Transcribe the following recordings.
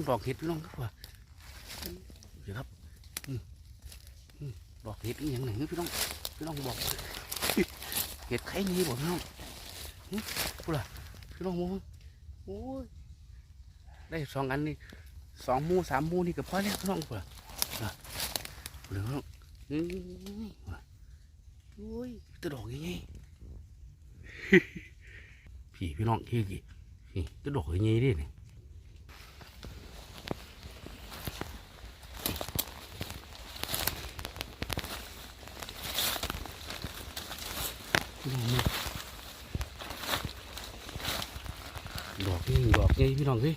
บางดอกเห็ดพี่น้องครับว่าเดี๋ยวครับอืมอืมดอกเห็ดอีกอย่างหนึ่งพี่น้องพี่น้องบอกเห็ดไข่นี้บอกพี่น้องพูดล่ะพี่น้องมองโอ้ยได้สองอันนี่สองมูสามมูนี่ก็พอแล้วพี่น้องพูดละพูดล่ะพูดล่ะพี่น้องอืมโอ้ยตะดอกยังไงพี่พี่น้องที่กี่ตะดอกยังไงดิเนี่ย พี่น้อง มาดอกนี่ดอกนี่พี่น้องสิ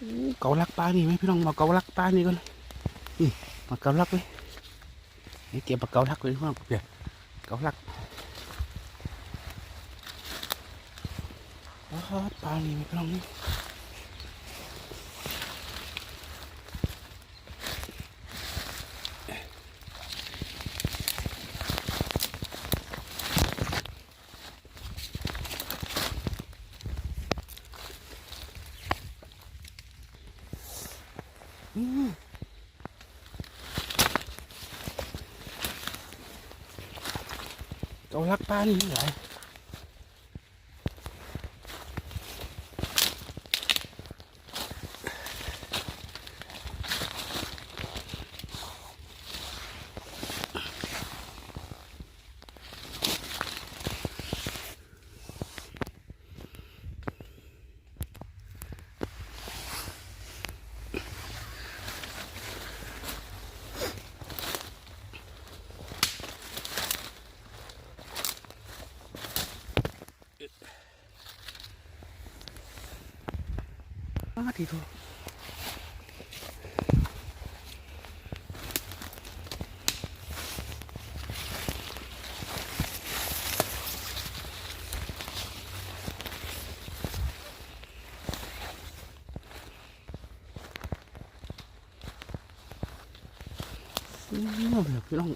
อู้เกาลักปลานี่ไหมพี่น้องมาเกาลักปลานี่ก่อนนี่มาเกาลักไว้นี่เก็บมาเกาลักไว้พี่น้องเดี๋ยวเกาลักว้าว ปลาหนีไหมพี่น้องนี่อืมเกาลักปลานี่เหรอาทีตัวอืมพี่น้องพี่น้อง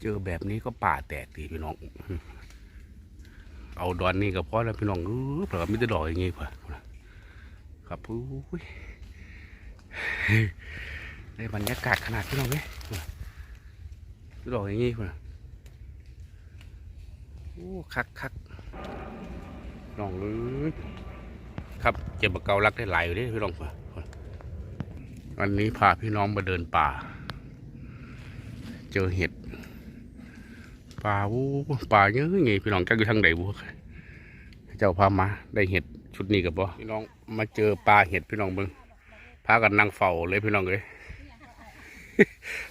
เจอแบบนี้ก็ป่าแตกดีพี่น้อง เอาดอนนี่ก็พอแล้วพี่น้องเออเผื่อมิจะดอกอย่างงี้เผื่อครับอุ้ยได้บรรยากาศขนาดพี่น้องเว้ยมิดอกอย่างงี้เผื่อโอ้คักคักน้องเอ้ยครับเจ็บเกาลักได้หลายอยู่ด้พี่น้องเผื่อวันนี้พาพี่น้องมาเดินป่า เจอเห็ด ปลาวูปลาเยอะไงพี่น้องจักอยู่ทางใดบุเจ้าพามาได้เห็ดชุดนี้กับบ่พี่น้องมาเจอปลาเห็ดพี่น้องเบิ่งพากันนั่งเฝ้าเลยพี่น้องเลย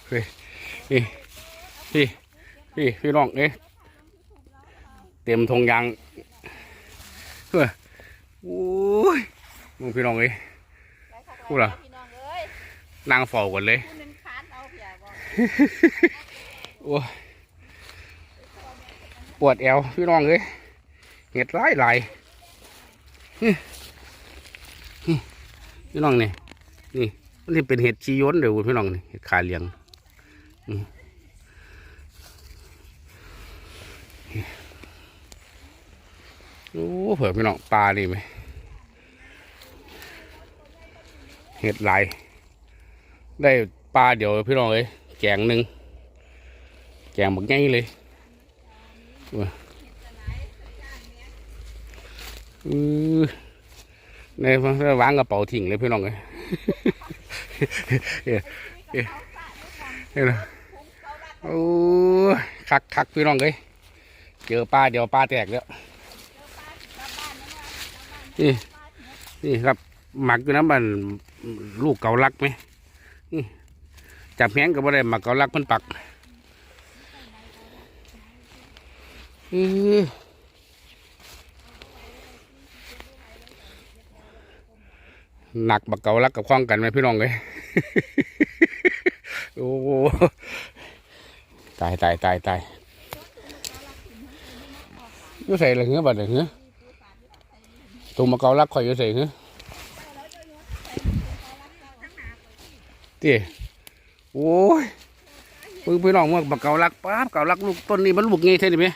เฮ้ยนี่พี่พี่พี่น้องเอ้ยเต็มทงยางเฮ้ยโอ้ยมึงพี่น้องเอ้ยพูดเหรอพี่น้องเอ้ยนั่งเฝ้ากันเลยผู้หนึงคานเอาเพียบ่โอ้ย ปวดแอวพี่น้องเอ้ยเห็ดหลายหลายพี่น้องนี่นี่มันที่เป็นเห็ดชีย้นเดี๋ยวพี่น้องนี่เห็ดขาเลียงโอ้เผื่อพี่น้องปลานี่ไหมเห็ดหลาย ได้ปลาเดี๋ยวพี่น้องเอ้ยแกงหนึ่งแกงบักง่ายเลย ว้าอือในวางกระเป๋าทิ้งเลยพี่น้องเอ้ยเอ้ยเอ้ยเอ้ยโอ้คักคักพี่น้องเอ้ยเจอปลาเดี๋ยวปลาแตกแล้วนี่นี่ครับหมักอยู่น้ำบันลูกเกาลักไหมนี่จับแหงก็บ่ได้หมักเกาลักมันปัก อือหนักบักเกาลักกับคล้องกันไหมพี่น้องเลยโอ้โหตายตายตายตายอยูใส่อะไรเงี้ยบัดเลยเงี้ยตุ่มมะเกาลักข่อยยู่ใส่หือตีโอ้ยพิ่งไปลองเมื่อมะเกาลักป้าบเกาลักลูกต้นนี้มันลูกไงเท่นี่ไหม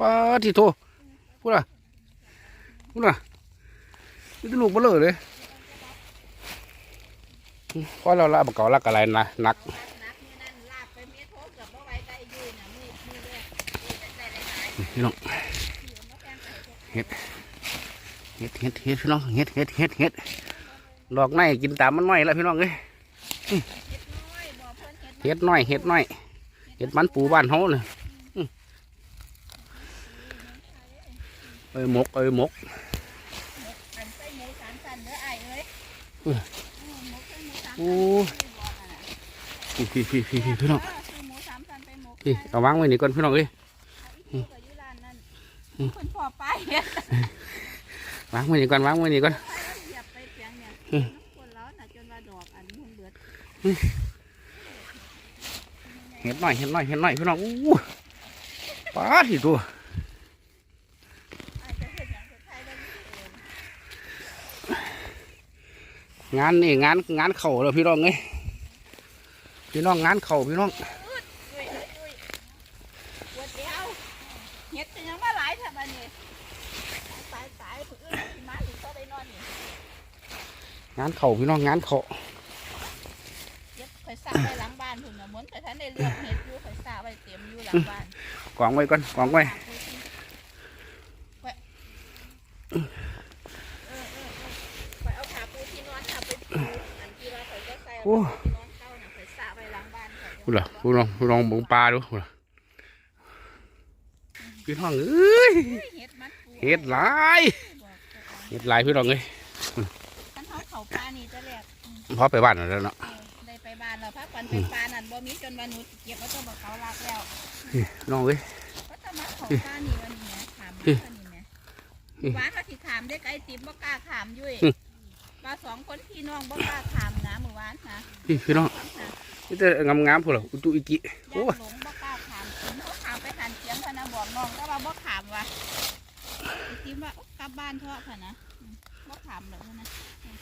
ป้าทีโทพูดล่ะพูดล่ะนี่ลูกเบลอเลยพอเราละมะเกาลักอะไรนะนักนักนี่นั่นลากไปเมียโทษกับบ่ไว้ใจยืนะหลายพี่น้องเห็ดเห็ดเห็ดเห็ดพี่น้องเห็ดเห็ดเห็ดเห็ดดอกไม้กินตามมันน้อยแล้วพี่น้องเอ้ยเฮ็ดน้อยเห็ดน้อยเห็ดน้อยเห็ดมันปูบ้านเฮาเลย อื้อเอ้ยหมกเอ้ยหมกอันใส่หมูสามสันเด้ออ้ายเอ้ยเออหมู งานนี่งานงานเข่าแล้วพี่น้องเอ้ยพี่น้องงานเข่าพี่น้องดุยเอ้ยดุยปวดเดียวเฮ็ดเป็นหยังมาหลายแท้บัดนี้ตายตายผู้อื่นสิมาอีกเท่าใดนอนนี่งานเข่าพี่น้องงานเข่าเย็บข่อยสาไว้หลังบ้านพุ่นน่ะมนแต่ท่านได้เลือกเฮ็ดอยู่ข่อยสาไว้เต็มอยู่หลังบ้านกองไว้ก่อนกองไว้ อยพูดเหรอพูดลองพูดลองบงปลาดูพูดเหรอพี่น้องเอ้ยเฮ้ยเฮ็ดมันปูเห็ดหลายเห็ดหลายพี่น้องเอ้ยท่านเขาเขาปลานี่จะแรกพอไปบ้านแล้วเนาะเออได้ไปบ้านแล้วพักปันไปปลานั่นบ่มีจนวันนุษเก็บเอาตัวบักเขาลากแล้วพี่น้องเอ้ยก็จะมาเขาปลานี่วันนี้นะถามมันนี่แหมอืมหวานเขาสิถามได้ไกลติมบ่กล้าถามยุ่ยอื มปลาสองคนพี่น้องบ่กล้าถามนะมื้อวานนะพี่พี่น้องนี่แต่งามๆพูดเหรออุตุอิจิโอ้ย่านหลงบ่กล้าถามติมเขาถามไปถามเสียงพะนะบอกน้องก็ว่าบ่ถามว่ะติมว่าอุ๊ยกลับบ้านเถอะพะนะอืมบ่ถามแล้วพะนะอืม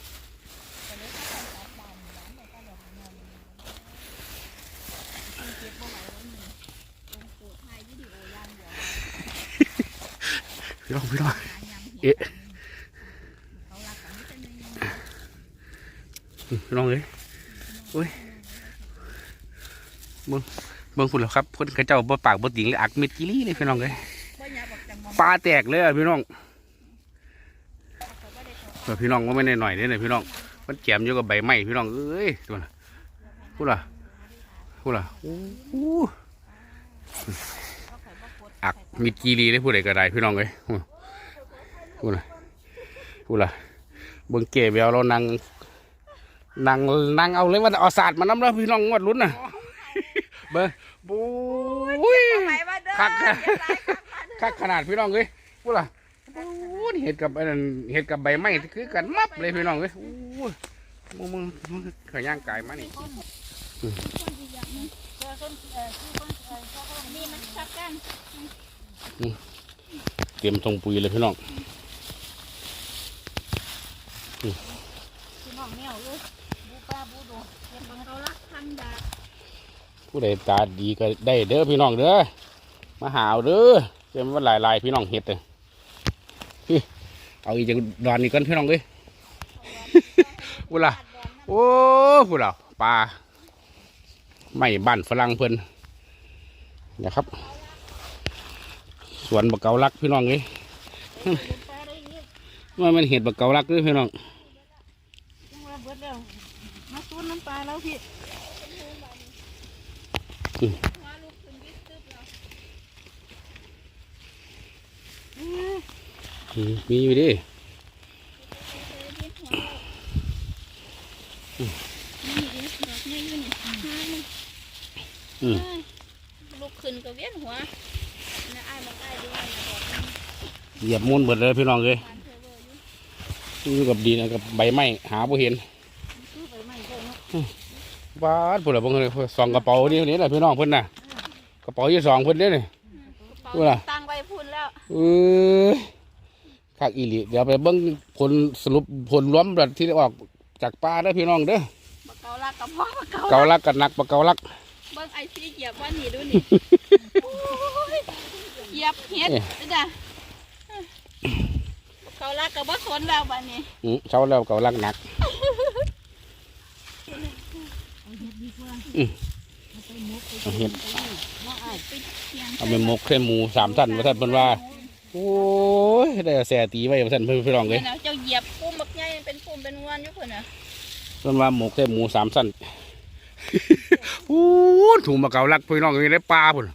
ก็เลยพากันกลับบ้านหวานแล้วก็ดอกนอนมันเก็บบ่ไหวแล้วนี่ลงโกรธถ่ายวิดีโอย่างเดียวพี่น้องพี่น้องหายำเอ๊ะ เขารักกันไม่เป็นยังไง พี่ น้องเอ้ยโอ้ยเบิ่งเบิ่งพูดแล้วครับเพิ่นกระเจ้าบ่ปากบ่ติงเลยอักเม็ดกิลี่เลยพี่น้องเอ้ยปลาแตกเลยอะพี่น้องเขาบ่ได้เขาเอพี่น้องว่าไม่ได้หน่อยเนี่ยพี่น้องมันแจมอยู่กับใบไม้พี่น้องเอ้ยตัวน่ะพูดล่ะพูดล่ะโอ้อักมิดกีรีได้พูดอะไรก็ได้พี่น้องเอ้ยพูดล่ะพูดล่ะเบิ่งเก๋แววเรานั่ง นั่งนั่งเอาเลยว่าเอาศาสตร์มาน้ำแล้วพี่น้องงวดลุ้นน่ะเบิ่งบุ้ยไปว่าเด้อคักเก็บหลายคักมาเด้อคักขนาดพี่น้องเอ้ยพูดล่ะโอ้ยเห็ดกับไอ้นั่นเห็ดกับใบไม้คือกันมับเลยพี่น้องเอ้ยโอ้ยมึงมึงมึงขอย่างกายมานี่คนอีกอย่างหนึงเจอคนเอ่อคือคนเอ่อเขาก็นี่มันชักกันเตรียมทงปุ๋ยเลยพี่น้อง พี่น้องแนวเลยบู ปลาบูโดเก็บเบิ่งเขารักทันดาผู้ใดตาดีก็ได้เด้อพี่น้องเด้อมาหาเอาเด้อไปต็มว่าหลายลายๆพี่น้องเห็ดเลยพี่เอาอีกจากดอนนี้กันพี่น้องเอ้ยพูดล่ะโอ้พูดล่ะปลาไม่บ้านฝรั่งเพิ่นนะครับ สวนบะเกาลักพี่น้องเอ้ยปลาได้เงี้ยว่ามันเห็ดบะเกาลักเด้วยพี่น้อง จังว่าเบิดแล้วมาซูนน้ำปลาแล้วพี่อืมมาลูกขึ้นวิทย์ตึ๊บแล้วอืมมีอยู่ดิอืมลูกขึ้นก็เวียนหัวนะอ้ายมันอ้ายด้วยนะบอกมันเหยียบมูลเบิดเลยพี่น้องเลยปานเทอร์เวอร์อยู่อยู่กับดินกับใบไม้หาบ่เห็น บ้านพูดละบางเลยสองกระเป๋านี่นี่แหละพี่น้องเพิ่นน่ะกระเป๋าที่สองเพิ่นเด้นี่เป๋าพูดล่ะตังไว้พุ่นแล้วเออคักอีหลีเดี๋ยวไปเบิ่งผลสรุปผลรวมแบบที่ออกจากป่าเด้อพี่น้องเด้อบักเกาลักกับพ่อบักเกาเกาลักกันนักปะเกาลักเบิ่งไอซีเหยียบว่านี่ดูนี่โอ้ยเหยียบเฮ็ดนี่จ้ะบักเกาลักกับบ่สนแล้วบัดนี้อือเช้าแล้วเกาลักหนัก อืมเอาเห็ดไปเที่ยงเอาไปหมกแค่หมูสามท่านว่าท่านเพิ่นว่า โอ้ยได้แส่ตีไว้ว่าท่านเพิ่นพี่น้องเลยเพิ่นเอาเจ้าเหยียบปุ่มบักใหญ่เป็นปุ่มเป็นงวนอยู่เพิ่นน่ะเพิ่นว่าหมกแค่หมูสามท่านโอ้ถุงมะเกาลักพี่น้องอยู่ในป่าพุ่น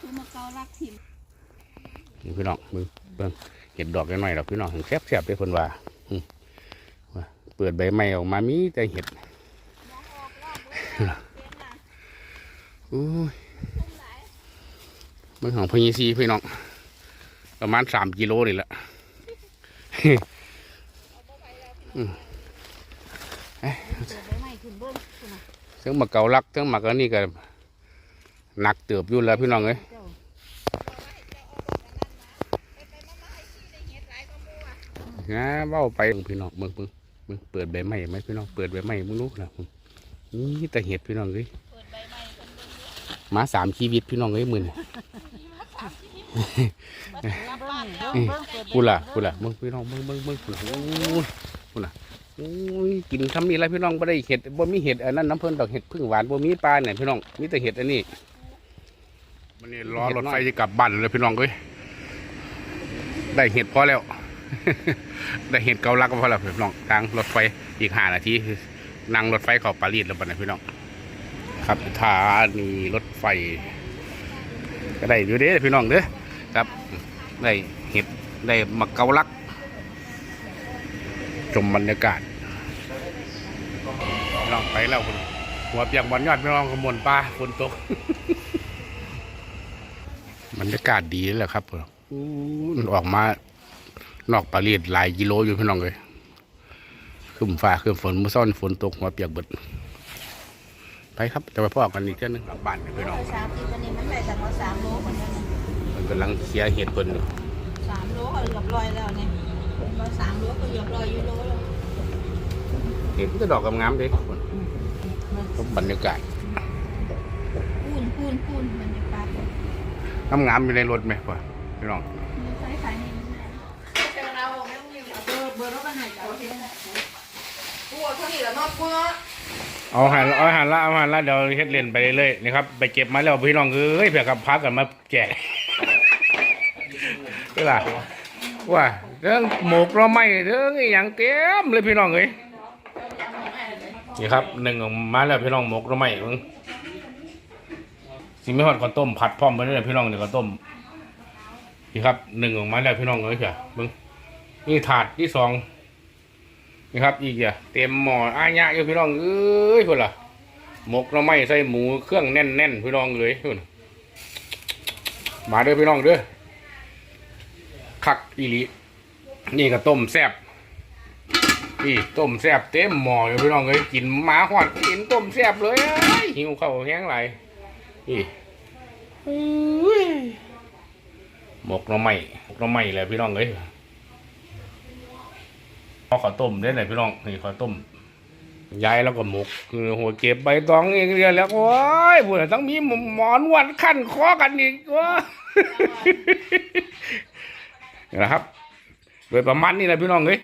คือบักเกาลักถิ่มนี่พี่น้องมึงเบิ่งเห็ดดอกน้อยๆดอกพี่น้องแซ่บๆเด้อเพิ่นว่าอืมว่าเปิดใบไม้ออกมามีแต่เห็ด เป็นน่ะโอ้ยมันของพญีซีพี่น้องประมาณสามกิโลนี่แหละเปิดใบไม้ขึ้นเบิ่งพุ่นน่ะทั้งมะเกาลักทั้งมะกะนี่ก็หนักเติบอยู่แล้วพี่น้องเอ้ยนะเว้าไปพี่น้องเบิ่งเบิ่งเบิ่งเปิดใบไม้ไหมพี่น้องเปิดใบไม้มึงรู้นะ นี่แต่เห็ดพี่น้องเอ้ยเปิดใบไม้เพิ่นเบิ่งอยู่มาสามชีวิตพี่น้องเอ้ยมือนี่รับบ้านแล้วอืมเบิ่งเปิดกูล่ะกูล่ะเบิ่งพี่น้องเบิ่งเบิ่งเบิ่งกูล่ะโอ้ยกูล่ะโอ้ยกินคำนี้แล้วพี่น้องบ่ได้เห็ดบ่มีเห็ดอันนั้นน้ำเพิ่นดอกเห็ดพึ่งหวานบ่มีปลาเนี่ยพี่น้องมีแต่เห็ดอันนี้มันนี่รอรถไฟจะกลับบ้านเลยพี่น้องเอ้ยได้เห็ดพอแล้ว ได้เห็ดเกาลักก็พอแล้วพี่น้องทางรถไฟอีกห้านาทีคือ นั่งรถไฟเข้าปารีสแล้วบัดนี้พี่น้องครับสถานีรถไฟ ก็ได้อยู่เด้พี่น้องเด้อครับได้เห็ดได้มะเกาลักชมบรรยากาศลองไปแล้วคุณหัวเปียกบอลยอดพี่น้องขมวนปลาฝนตกบรรยากาศดีเลยแหละครับอู้มันออกมานอกปารีสหลายกิโลอยู่พี่น้องเลย ขึ้นฟ้าขึ้นฝนมือซ่อนฝนตกหัวเปียกเบิดไปครับจะไปพ่อกันอีกเท่านึงกลับบ้านพี่น้องสามสิบวันนี้มันได้แต่ว่าสามโลคนนั้นน่ะมันกำลังเคลียร์เห็ดเพิ่นอยู่สามโลก็เรียบร้อยแล้วเนี่ยมาสามโลก็เรียบร้อยอยู่โลแล้วเห็ดมันก็ดอกงามๆเด้ชมบรรยากาศปูนปูนปูนมันจะปลาปูนงามๆอยู่ในรถไหมพ่อพี่น้องมีไฟขายในนี้ไหมเจ้าเราไม่ต้องมีเบอร์เบอร์รถกันไหนจ้ เห็นไหมปวดเท่านี้แหละเนาะปวเอาหันเอาหันละเอาหันละเดี๋ยวเฮ็ดเล่นไปเรื่อยๆนี่ครับไปเก็บมาแล้วพี่น้องเอ้ยเผื่อกับพักกันมาแจกเวลาว่าเรื่องหมกเราไม่เรื่องอหย่างเต็มเลยพี่น้องเอ้ยนี่ครับหนึ่งออกมาแล้วพี่น้องหมกเราไม่มึงสิไม่ฮอดข้าวต้มผัดพร้อมไปเลยพี่น้องเดี๋ยวข้าวต้มนี่ครับหนึ่งออกมาแล้วพี่น้องเอ้ยเผื่อมึงนี่ถาดที่สอง นี่ครับอีกอะเต็มหม้ออ้ายะอยู่พี่น้องเอ้ยคนละหมกเราไม่ใส่หมูเครื่องแน่นๆพี่น้องเลยพุ่นมาเด้อพี่น้องเด้อคักอีลีนี่ก็ต้มแซ่บนี่ต้มแซ่บเต็มหม้ออยู่พี่น้องเอ้ยกินหมาหอดกินต้มแซ่บเลยเอ้ยหิวข้าวแห้งไหลายนี่เอ้ยหมกเราไม่หมกเราไม่แหละพี่น้องเอ้ย เอาขอต้มได้ไหนพี่น้องนี่ขอต้มยายแล้วก็หมกคือหัวเก็บใบตองเองเรียแล้วโอ้ยพวกนั้ต้องมีหมอนวัดขั้นคอกันอีกว้านะครับ โดยประมาณนี้แหละพี่น้องเอ้ย